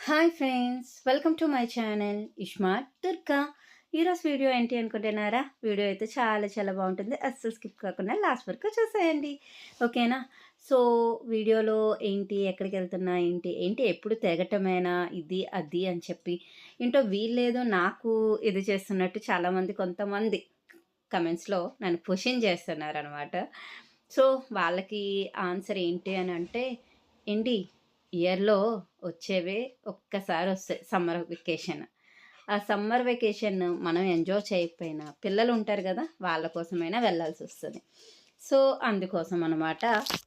Hi friends welcome to my channel ismart Durga. ఈరోజు video ఏంటి అనుకుంటున్నారా? వీడియో అయితే చాలా చాలా బాగుంటుంది. అస్సలు స్కిప్ కాకుండా లాస్ట్ వరకు చూసేయండి. ఓకేనా? సో వీడియోలో ఏంటి ఎక్కడికి వెళ్తున్నా ఏంటి ఏంటి ఎప్పుడు తెగటమేనా ఇది అది అని చెప్పి ఏంటో వీల్లేదు నాకు ఇది చేస్తున్నట్టు చాలామంది కొంతమంది కమెంట్స్లో నన్ను క్వశ్చన్ చేస్తున్నారు అనమాట సో వాళ్ళకి ఆన్సర్ ఏంటి అని అంటే ఏంటి ఇయర్‌లో వచ్చేవే ఒక్కసారి వస్తాయి సమ్మర్ వెకేషన్. ఆ సమ్మర్ వెకేషన్ మనం ఎంజాయ్ చేయకపోయినా పిల్లలు ఉంటారు కదా వాళ్ళ కోసమైనా వస్తుంది సో, అందుకోసం అనమాట.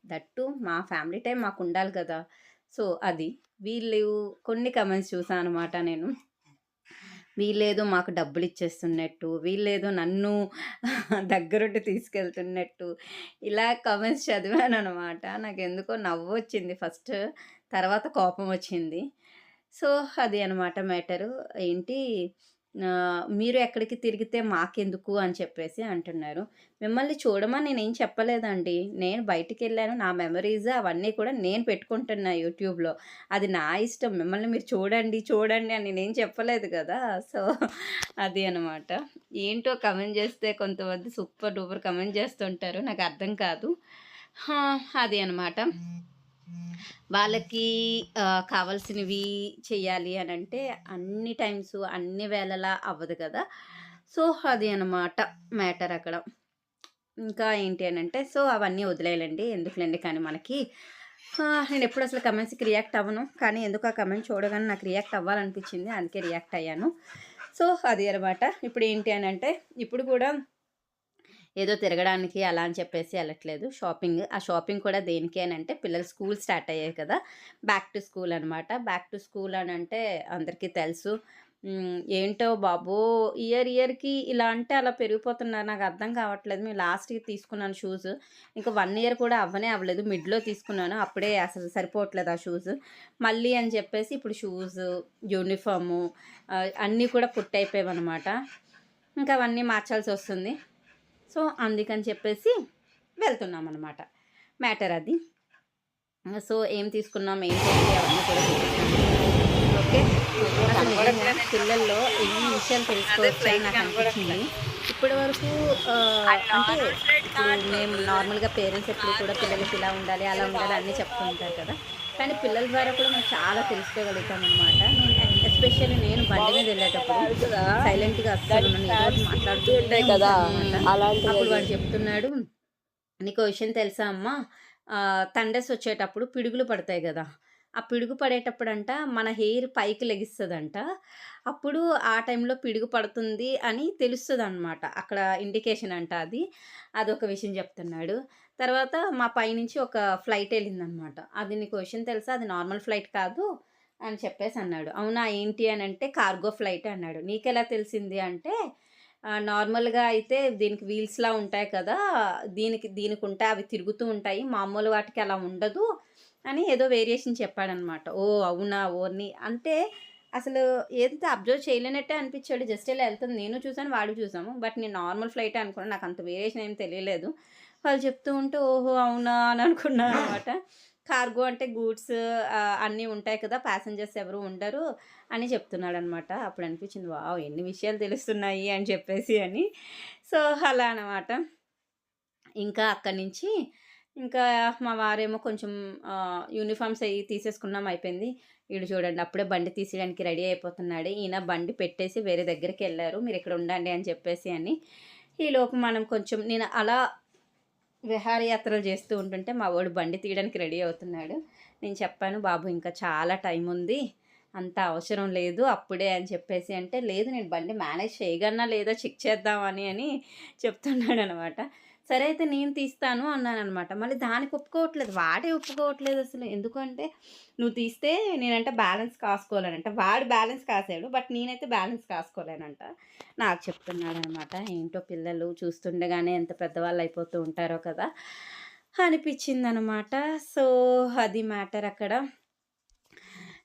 దట్టు మా ఫ్యామిలీ టైం మాకు ఉండాలి కదా! సో, అది. వీళ్ళు కొన్ని కమెంట్స్ చూసా అనమాట నేను. వీళ్ళేదో మాకు డబ్బులు ఇచ్చేస్తున్నట్టు వీళ్ళేదో నన్ను దగ్గరుండి తీసుకెళ్తున్నట్టు, ఇలా కమెంట్స్ చదివాను అన్నమాట నాకు ఎందుకో నవ్వు వచ్చింది ఫస్ట్. తర్వాత కోపం వచ్చింది. సో, అది అనమాట మ్యాటరు. ఏంటి మీరు ఎక్కడికి తిరిగితే మాకెందుకు అని చెప్పేసి అంటున్నారు. మిమ్మల్ని చూడమని నేనేం చెప్పలేదండి. నేను బయటికి వెళ్ళాను నా మెమరీస్ అవన్నీ కూడా నేను పెట్టుకుంటున్నా యూట్యూబ్‌లో. అది నా ఇష్టం. మిమ్మల్ని మీరు చూడండి, చూడండి అని నేనేం చెప్పలేదు కదా సో, అది అనమాట. ఏంటో కమెంట్ చేస్తే కొంతమంది సూపర్ డూపర్ కమెంట్ చేస్తుంటారు. నాకు అర్థం కాదు. అది అనమాట. వాళ్ళకి కావాల్సినవి కావాల్సినవి చెయ్యాలి అంటే అన్ని టైమ్స్, అన్ని వేళలా అవ్వదు కదా! సో, అది అనమాట మ్యాటర్ అక్కడ. ఇంకా ఏంటి అని అంటే సో, అవన్నీ వదిలేయాలండి. ఎందుకులేండి కానీ మనకి నేను ఎప్పుడు అసలు కమెంట్స్‌కి రియాక్ట్ అవ్వను. కానీ ఎందుకు ఆ కమెంట్ చూడగానే నాకు రియాక్ట్ అవ్వాలనిపించింది. అందుకే రియాక్ట్ అయ్యాను. సో, అది అనమాట. ఇప్పుడు ఏంటి అని అంటే ఇప్పుడు కూడా ఏదో తిరగడానికి అలా అని చెప్పేసి వెళ్ళట్లేదు షాపింగ్. ఆ షాపింగ్ కూడా దేనికి అంటే పిల్లలు స్కూల్ స్టార్ట్ అయ్యాయి కదా! బ్యాక్ టు స్కూల్ అనమాట. బ్యాక్ టు స్కూల్ అని అంటే అందరికీ తెలుసు. ఏంటో బాబో! ఇయర్ ఇయర్‌కి ఇలా అంటే అలా పెరిగిపోతున్నారు. నాకు అర్థం కావట్లేదు. మేము లాస్ట్ ఇయర్ తీసుకున్నాను షూస్. ఇంకా వన్ ఇయర్ కూడా అవ్వనే అవ్వలేదు. మిడ్‌లో తీసుకున్నాను. అప్పుడే అసలు సరిపోవట్లేదు ఆ షూస్. మళ్ళీ అని చెప్పేసి ఇప్పుడు షూస్, యూనిఫాము అన్నీ కూడా పుట్టయిపోయావనమాట. ఇంకా అవన్నీ మార్చాల్సి వస్తుంది సో, అందుకని చెప్పేసి వెళ్తున్నామనమాట. మ్యాటర్ అది. సో, ఏం తీసుకున్నాం ఏంటి అవన్నీ కూడా. ఓకే. అసలు పిల్లల్లో ఎన్ని విషయాలు తెలుసుకోవచ్చని నాకు అనిపించింది. ఇప్పటి వరకు అంటే మేము నార్మల్‌గా పేరెంట్స్ ఎప్పుడు కూడా పిల్లలకి ఇలా ఉండాలి, అలా ఉండాలి అన్నీ చెప్తూ ఉంటారు కదా! కానీ పిల్లల ద్వారా కూడా మనం చాలా తెలుసుకోగలుగుతామనమాట. నేను ఎస్పెషల్లీ నేను బండి మీద వెళ్ళేటప్పుడు సైలెంట్‌గా అస్సలు మాట్లాడుతూ ఉంటాయి కదా! అప్పుడు వాడు చెప్తున్నాడు, "నీకో విషయం తెలుసా అమ్మా? థండర్స్ వచ్చేటప్పుడు పిడుగులు పడతాయి గదా! ఆ పిడుగు పడేటప్పుడంట మన హెయిర్ పైకి లెగిస్తదంట. అప్పుడు ఆ టైంలో పిడుగు పడుతుంది అని తెలుస్తదనమాట. అక్కడ ఇండికేషన్ అంట అది. అదొక విషయం చెప్తున్నాడు. తర్వాత మా పైనుంచి ఒక ఫ్లైట్ ఎళ్ళిందనమాట. "అది నీకో విషయం తెలుసా? అది నార్మల్ ఫ్లైట్ కాదు" అని చెప్పేసి అన్నాడు. "అవునా ఏంటి" అని అంటే "కార్గో ఫ్లైట్" అన్నాడు. "నీకెలా తెలిసింది" అంటే నార్మల్‌గా అయితే దీనికి వీల్స్‌లా ఉంటాయి కదా! దీనికి దీనికుంటాయి. అవి తిరుగుతూ ఉంటాయి. మామూలు వాటికి అలా ఉండదు అని ఏదో వేరియేషన్ చెప్పాడనమాట. ఓ అవునా! ఓర్ని అంటే అసలు ఏదైతే అబ్జర్వ్ చేయలేనట్టే అనిపించాడు. జస్ట్ ఇలా వెళ్తుంది నేను చూసాను, వాడు చూసాము. బట్ నేను నార్మల్ ఫ్లైట్ అనుకున్నాను. నాకు అంత వేరియేషన్ ఏం తెలియలేదు. వాళ్ళు చెప్తూ ఉంటే ఓహో! అవునా! అని అనుకున్నాను అనమాట కార్గో అంటే గూడ్స్ అన్నీ ఉంటాయి కదా! ప్యాసింజర్స్ ఎవరు ఉండరు అని చెప్తున్నాడనమాట. అప్పుడు అనిపించింది వావ్! ఎన్ని విషయాలు తెలుస్తున్నాయి అని చెప్పేసి అని. సో, అలా అనమాట. ఇంకా అక్కడి నుంచి ఇంకా మా వారేమో కొంచెం యూనిఫామ్స్ యూనిఫార్మ్స్ తీసేసుకున్నాం అయిపోయింది. వీడు చూడండి అప్పుడే బండి తీసేయడానికి రెడీ అయిపోతున్నాడు. ఈయన బండి పెట్టేసి వేరే దగ్గరికి వెళ్ళారు మీరు ఇక్కడ ఉండండి అని చెప్పేసి అని. ఈలోపు మనం కొంచెం నేను అలా విహారయాత్రలు చేస్తూ ఉంటుంటే మా వాడు బండి తీయడానికి రెడీ అవుతున్నాడు. నేను చెప్పాను, "బాబు ఇంకా చాలా టైం ఉంది. అంత అవసరం లేదు అప్పుడే" అని చెప్పేసి అంటే, "లేదు నేను బండి మేనేజ్ చేయగలనా లేదా చెక్ చేద్దామని" అని చెప్తున్నాడనమాట. సరే అయితే నేను తీస్తాను అన్నాననమాట. మళ్ళీ దానికి ఒప్పుకోవట్లేదు. వాడే ఒప్పుకోవట్లేదు అసలు. ఎందుకంటే "నువ్వు తీస్తే నేనంటే బ్యాలెన్స్ కాసుకోలేనంట." వాడు బ్యాలెన్స్ కాసాడు. బట్ నేనైతే బ్యాలెన్స్ కాసుకోలేనంట. నాకు చెప్తున్నాడనమాట. ఏంటో పిల్లలు చూస్తుండగానే ఎంత పెద్దవాళ్ళు అయిపోతూ ఉంటారో కదా! అనిపించింది అనమాట సో, అది మ్యాటర్ అక్కడ.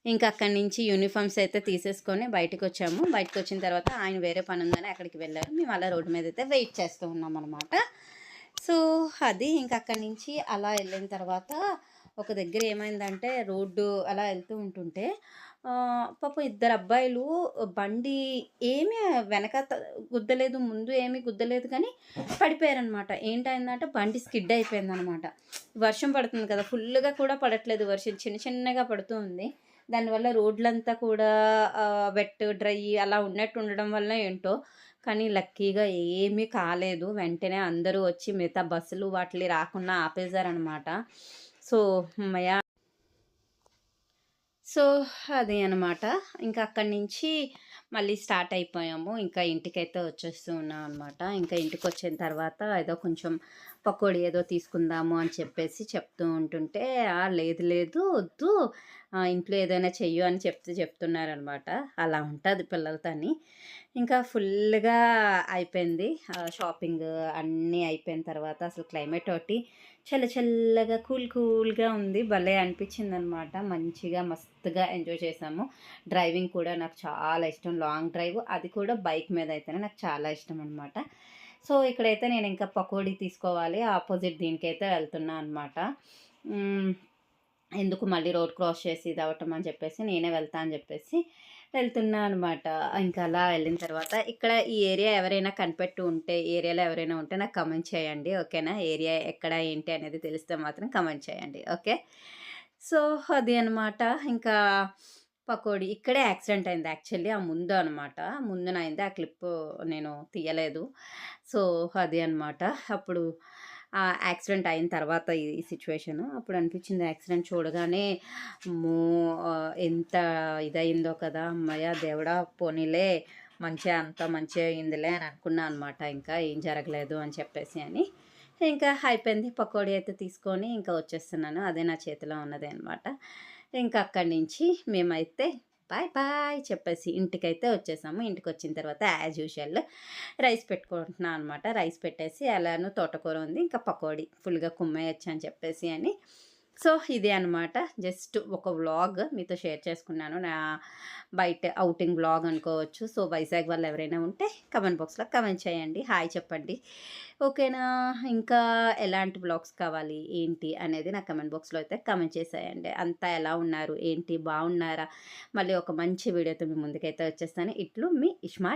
ఇంకా అక్కడి నుంచి యూనిఫార్మ్స్ అయితే తీసేసుకొని బయటికొచ్చాము. బయటకొచ్చిన తర్వాత ఆయన వేరే పని ఉందని అక్కడికి వెళ్ళారు మేము అలా రోడ్డు మీద అయితే వెయిట్ చేస్తూ ఉన్నాం అనమాట సో, అది ఇంక అక్కడి నుంచి అలా వెళ్ళిన తర్వాత ఒక దగ్గర ఏమైందంటే రోడ్డు అలా వెళ్తూ ఉంటుంటే ఆహ్, పాపం ఇద్దరు అబ్బాయిలు బండి ఏమీ వెనక గుద్దలేదు, ముందు ఏమీ గుద్దలేదు కానీ పడిపోయారనమాట. ఏంటయిందంటే బండి స్కిడ్ అయిపోయిందనమాట. వర్షం పడుతుంది కదా! ఫుల్గా కూడా పడట్లేదు వర్షం. చిన్న చిన్నగా పడుతూ ఉంది. దానివల్ల రోడ్లంతా కూడా వెట్, డ్రై అలా ఉన్నట్టు ఉండడం వల్ల ఏంటో కానీ లక్కీగా ఏమీ కాలేదు. వెంటనే అందరూ వచ్చి మిగతా బస్సులు వాటిని రాకుండా ఆపేశారనమాట సో, మయా సో, అది అనమాట. ఇంకా అక్కడి నుంచి మళ్ళీ స్టార్ట్ అయిపోయాము. ఇంకా ఇంటికైతే వచ్చేస్తూ ఉన్నాం అనమాట. ఇంకా ఇంటికి వచ్చిన తర్వాత ఏదో కొంచెం పకోడీ ఏదో తీసుకుందాము అని చెప్పేసి చెప్తూ ఉంటుంటే, లేదు లేదు వద్దు. ఇంట్లో ఏదైనా చెయ్యు" అని చెప్తూ చెప్తున్నారనమాట. అలా ఉంటది పిల్లలతోని. ఇంకా ఫుల్గా అయిపోయింది. షాపింగ్ అన్నీ అయిపోయిన తర్వాత అసలు క్లైమేట్ ఒకటి చల్ల చల్లగా కూల్ కూల్‌గా ఉంది. భలే అనిపించిందనమాట. మంచిగా మస్తుగా ఎంజాయ్ చేసాము డ్రైవింగ్ కూడా నాకు చాలా ఇష్టం. లాంగ్ డ్రైవ్ అది కూడా బైక్ మీద అయితేనే నాకు చాలా ఇష్టం అనమాట. సో, ఇక్కడైతే నేను ఇంకా పకోడీ తీసుకోవాలి. ఆపోజిట్ దీనికైతే వెళ్తున్నా అనమాట. ఎందుకు మళ్ళీ రోడ్ క్రాస్ చేసి ఇది అవ్వటం అని చెప్పేసి నేనే వెళ్తా అని చెప్పేసి వెళ్తున్నా అనమాట. ఇంకా అలా వెళ్ళిన తర్వాత ఇక్కడ ఈ ఏరియా ఎవరైనా కనిపెట్టు ఉంటే, ఏరియాలో ఎవరైనా ఉంటే నాకు కమెంట్ చేయండి. ఓకేనా? ఏరియా ఎక్కడ ఏంటి అనేది తెలిస్తే మాత్రం కమెంట్ చేయండి. ఓకే. సో, అది అనమాట. ఇంకా పకోడీ ఇక్కడే యాక్సిడెంట్ అయింది యాక్చువల్లీ. ఆ ముందు అనమాట. ముందునయింది. ఆ క్లిప్ నేను తీయలేదు. సో, అది అనమాట. అప్పుడు ఆ యాక్సిడెంట్ అయిన తర్వాత ఈ సిట్యుయేషను. అప్పుడు అనిపించింది యాక్సిడెంట్ చూడగానే మో ఎంత ఇదయిందో కదా! హమ్మయ్య! దేవుడా పోనీలే మంచిగా అంతా మంచిగా అయిందిలే అని అనుకున్నా అనమాట. ఇంకా ఏం జరగలేదు అని చెప్పేసి అని. ఇంకా అయిపోయింది. పకోడీ అయితే తీసుకొని ఇంకా వచ్చేస్తున్నాను. అదే నా చేతిలో ఉన్నది అనమాట. ఇంకా అక్కడి నుంచి మేమైతే బాయ్ బాయ్ చెప్పేసి ఇంటికైతే వచ్చేసాము. ఇంటికి వచ్చిన తర్వాత యాజ్ యూజువల్ రైస్ పెట్టుకుంటున్నా అనమాట. రైస్ పెట్టేసి ఎలానో తోటకూర ఉంది. ఇంకా పకోడీ ఫుల్‌గా కుమ్మేయొచ్చు అని చెప్పేసి అని. సో, ఇదే అనమాట. జస్ట్ ఒక వ్లాగ్ మీతో షేర్ చేసుకున్నాను. నా బయట ఔటింగ్ వ్లాగ్ అనుకోవచ్చు. సో, వైజాగ్ వాళ్ళు ఎవరైనా ఉంటే కమెంట్ బాక్స్‌లో కమెంట్ చేయండి. హాయ్ చెప్పండి. ఓకేనా? ఇంకా ఎలాంటి వ్లాగ్స్ కావాలి, ఏంటి అనేది నా కమెంట్ బాక్స్‌లో అయితే కమెంట్ చేసేయండి. అంతా ఎలా ఉన్నారు, ఏంటి బాగున్నారా? మళ్ళీ ఒక మంచి వీడియోతో మీ ముందుకైతే వచ్చేస్తాను. ఇట్లు మీ ఇష్మా